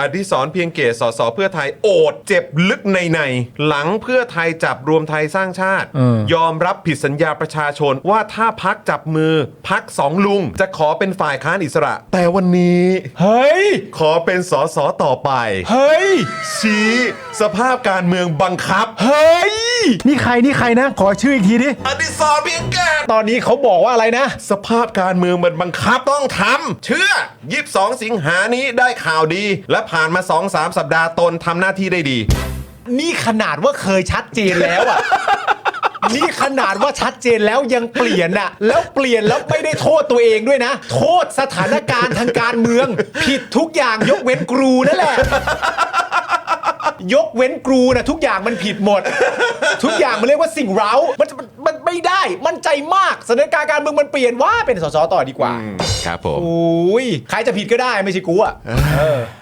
อดิศรเพียงเกตสสเพื่อไทยโอดเจ็บลึกในในหลังเพื่อไทยจับรวมไทยสร้างชาติ เออ ยอมรับผิดสัญญาประชาชนว่าถ้าพักจับมือพักสองลุง จะขอเป็นฝ่ายค้านอิสระ แต่วันนี้เฮ้ย ขอเป็นสสต่อไป เฮ้ย ชี้สภาพการเมืองบังคับเฮ้ย นี่ใครนี่ใครนะ ขอชื่ออีกทีดิ อดิศรเพียงเกต ตอนนี้เขาบอกว่าอะไรนะ สภาพการเมืองมันบังคับต้องทำเชื่อ 22 สิงหานี้ได้ข่าวดี และผ่านมา 2-3 สัปดาห์ตนทำหน้าที่ได้ดี นี่ขนาดว่าเคยชัดเจนแล้วอะ นี่ขนาดว่าชัดเจนแล้วยังเปลี่ยนอะ แล้วเปลี่ยนแล้วไม่ได้โทษตัวเองด้วยนะ โทษสถานการณ์ทางการเมือง ผิดทุกอย่างยกเว้นกรูนั่นแหละ ยกเว้นกรูนะทุกอย่างมันผิดหมด ทุกอย่างมันเรียกว่าสิ่งเร้ามันมันมันไม่ได้มั่นใจมากสถานการณ์การเมืองมันเปลี่ยนว่าเป็นสสต่อดีกว่าครับผม โอ้ยใครจะผิดก็ได้ไม่ใช่กูอะ